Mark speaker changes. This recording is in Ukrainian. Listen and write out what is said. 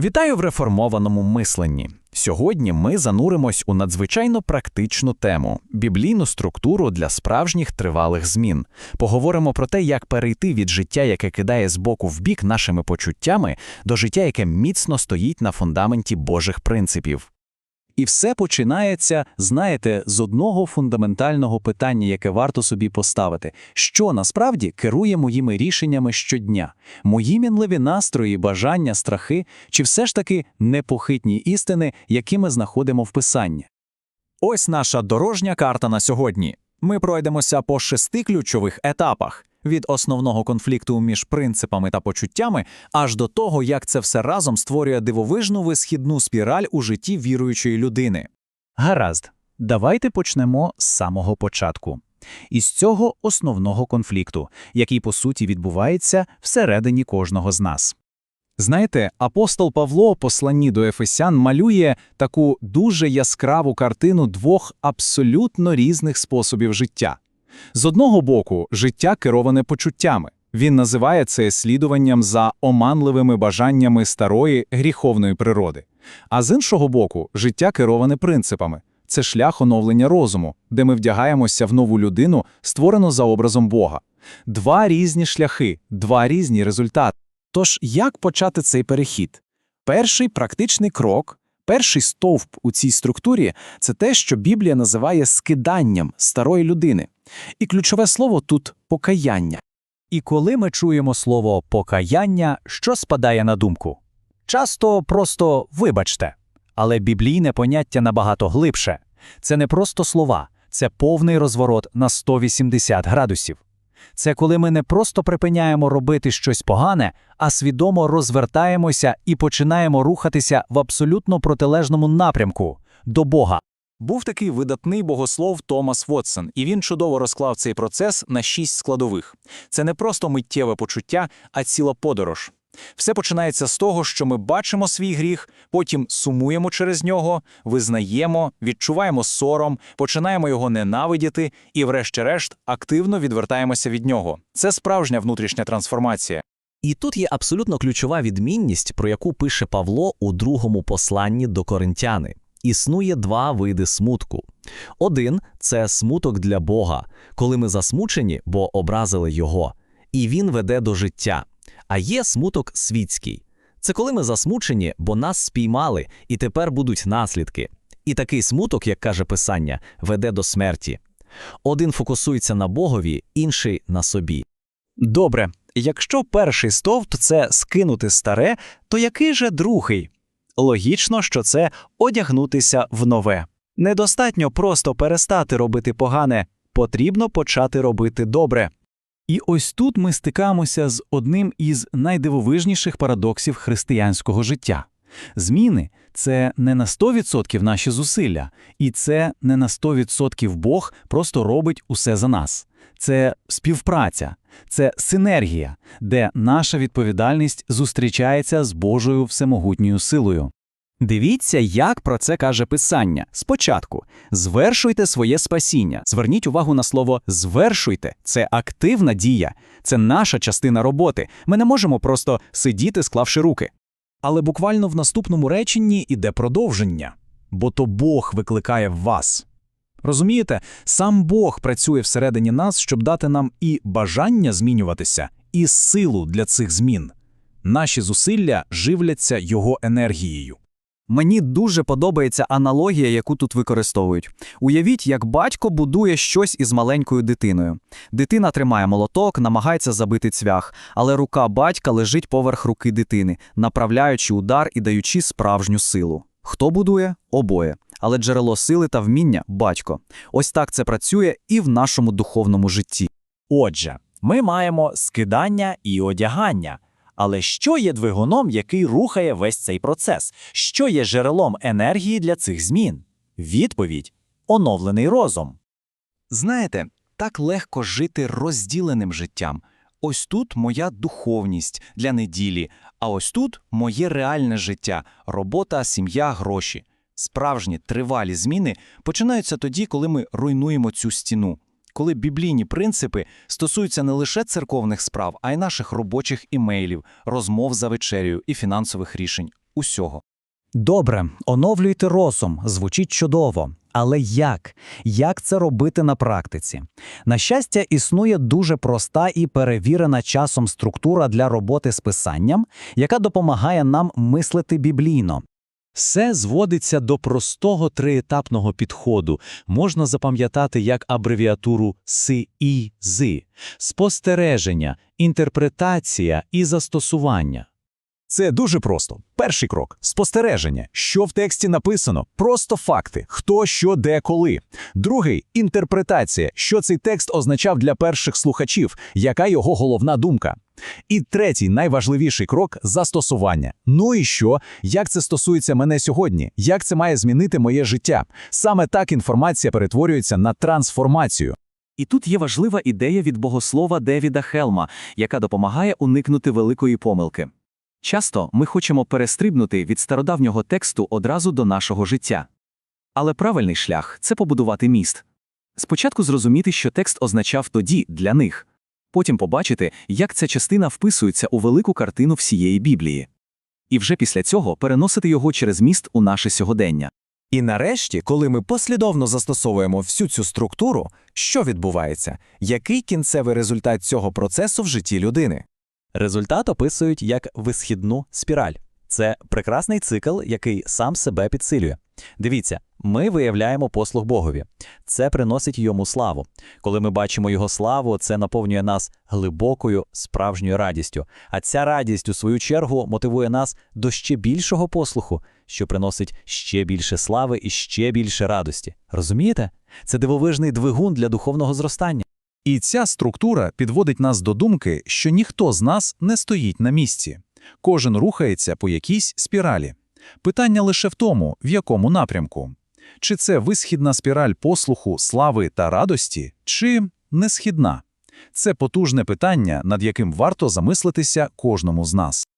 Speaker 1: Вітаю в реформованому мисленні. Сьогодні ми зануримось у надзвичайно практичну тему біблійну структуру для справжніх тривалих змін. Поговоримо про те, як перейти від життя, яке кидає з боку в бік нашими почуттями, до життя, яке міцно стоїть на фундаменті Божих принципів.
Speaker 2: І все починається, знаєте, з одного фундаментального питання, яке варто собі поставити: що насправді керує моїми рішеннями щодня? Мої мінливі настрої, бажання, страхи, чи все ж таки непохитні істини, які ми знаходимо в писанні?
Speaker 3: Ось наша дорожня карта на сьогодні. Ми пройдемося по шести ключових етапах від основного конфлікту між принципами та почуттями аж до того, як це все разом створює дивовижну висхідну спіраль у житті віруючої людини.
Speaker 2: Гаразд, давайте почнемо з самого початку. Із цього основного конфлікту, який по суті відбувається всередині кожного з нас. Знаєте, апостол Павло посланні до Ефесян малює таку дуже яскраву картину двох абсолютно різних способів життя. З одного боку, життя кероване почуттями. Він називає це слідуванням за оманливими бажаннями старої гріховної природи. А з іншого боку, життя кероване принципами. Це шлях оновлення розуму, де ми вдягаємося в нову людину, створену за образом Бога. Два різні шляхи, два різні результати. Тож, як почати цей перехід? Перший практичний крок, перший стовп у цій структурі це те, що Біблія називає скиданням старої людини. І ключове слово тут покаяння.
Speaker 3: І коли ми чуємо слово покаяння, що спадає на думку? Часто просто вибачте. Але біблійне поняття набагато глибше. Це не просто слова, це повний розворот на 180 градусів. Це коли ми не просто припиняємо робити щось погане, а свідомо розвертаємося і починаємо рухатися в абсолютно протилежному напрямку до Бога.
Speaker 4: Був такий видатний богослов Томас Вотсон, і він чудово розклав цей процес на шість складових. Це не просто миттєве почуття, а ціла подорож. Все починається з того, що ми бачимо свій гріх, потім сумуємо через нього, визнаємо, відчуваємо сором, починаємо його ненавидіти і, врешті-решт, активно відвертаємося від нього. Це справжня внутрішня трансформація.
Speaker 5: І тут є абсолютно ключова відмінність, про яку пише Павло у другому посланні до коринтяни. Існує два види смутку. Один це смуток для Бога, коли ми засмучені, бо образили Його, і він веде до життя. А є смуток світський. Це коли ми засмучені, бо нас спіймали, і тепер будуть наслідки. І такий смуток, як каже Писання, веде до смерті. Один фокусується на Богові, інший на собі.
Speaker 2: Добре, якщо перший стовп це скинути старе, то який же другий? Логічно, що це одягнутися в нове. Недостатньо просто перестати робити погане, потрібно почати робити добре. І ось тут ми стикаємося з одним із найдивовижніших парадоксів християнського життя. Зміни це не на 100% наші зусилля, і це не на 100% Бог просто робить усе за нас. Це співпраця, це синергія, де наша відповідальність зустрічається з Божою всемогутньою силою. Дивіться, як про це каже Писання. Спочатку звершуйте своє спасіння. Зверніть увагу на слово звершуйте. Це активна дія, це наша частина роботи. Ми не можемо просто сидіти, склавши руки.
Speaker 3: Але буквально в наступному реченні іде продовження, бо то Бог викликає вас. Розумієте, сам Бог працює всередині нас, щоб дати нам і бажання змінюватися, і силу для цих змін. Наші зусилля живляться його енергією.
Speaker 6: Мені дуже подобається аналогія, яку тут використовують. Уявіть, як батько будує щось із маленькою дитиною. Дитина тримає молоток, намагається забити цвях, але рука батька лежить поверх руки дитини, направляючи удар і даючи справжню силу. Хто будує? Обоє. Але джерело сили та вміння батько. Ось так це працює і в нашому духовному житті.
Speaker 3: Отже, ми маємо скидання і одягання. Але що є двигуном, який рухає весь цей процес? Що є джерелом енергії для цих змін? Відповідь оновлений розум.
Speaker 2: Знаєте, так легко жити розділеним життям. Ось тут моя духовність для неділі, а ось тут моє реальне життя, робота, сім'я, гроші. Справжні тривалі зміни починаються тоді, коли ми руйнуємо цю стіну, коли біблійні принципи стосуються не лише церковних справ, а й наших робочих імейлів, розмов за вечерею і фінансових рішень.
Speaker 6: усього.
Speaker 2: Добре, оновлюйте розум, звучить чудово. Але як? Як це робити на практиці? На щастя, існує дуже проста і перевірена часом структура для роботи з писанням, яка допомагає нам мислити біблійно.
Speaker 3: Все зводиться до простого триетапного підходу. Можна запам'ятати як абревіатуру СІЗ – спостереження, інтерпретація і застосування.
Speaker 4: Це дуже просто. Перший крок спостереження. Що в тексті написано? Просто факти: хто, що, де, коли. Другий інтерпретація, що цей текст означав для перших слухачів, яка його головна думка. І третій, найважливіший крок застосування. Ну і що? Як це стосується мене сьогодні? Як це має змінити моє життя? Саме так інформація перетворюється на трансформацію.
Speaker 6: І тут є важлива ідея від богослова Девіда Хелма, яка допомагає уникнути великої помилки. Часто ми хочемо перестрибнути від стародавнього тексту одразу до нашого життя. Але правильний шлях це побудувати міст. Спочатку зрозуміти, що текст означав тоді для них, потім побачити, як ця частина вписується у велику картину всієї Біблії. І вже після цього переносити його через міст у наше сьогодення.
Speaker 7: І нарешті, коли ми послідовно застосовуємо всю цю структуру, що відбувається? Який кінцевий результат цього процесу в житті людини?
Speaker 5: Результат описують як висхідну спіраль. Це прекрасний цикл, який сам себе підсилює. Дивіться, ми виявляємо послуг Богові. Це приносить йому славу. Коли ми бачимо його славу, це наповнює нас глибокою справжньою радістю. А ця радість, у свою чергу, мотивує нас до ще більшого послуху, що приносить ще більше слави і ще більше радості. Розумієте? Це дивовижний двигун для духовного зростання.
Speaker 2: І ця структура підводить нас до думки, що ніхто з нас не стоїть на місці. Кожен рухається по якійсь спіралі. Питання лише в тому, в якому напрямку. Чи це висхідна спіраль послуху, слави та радості, чи несхідна? Це потужне питання, над яким варто замислитися кожному з нас.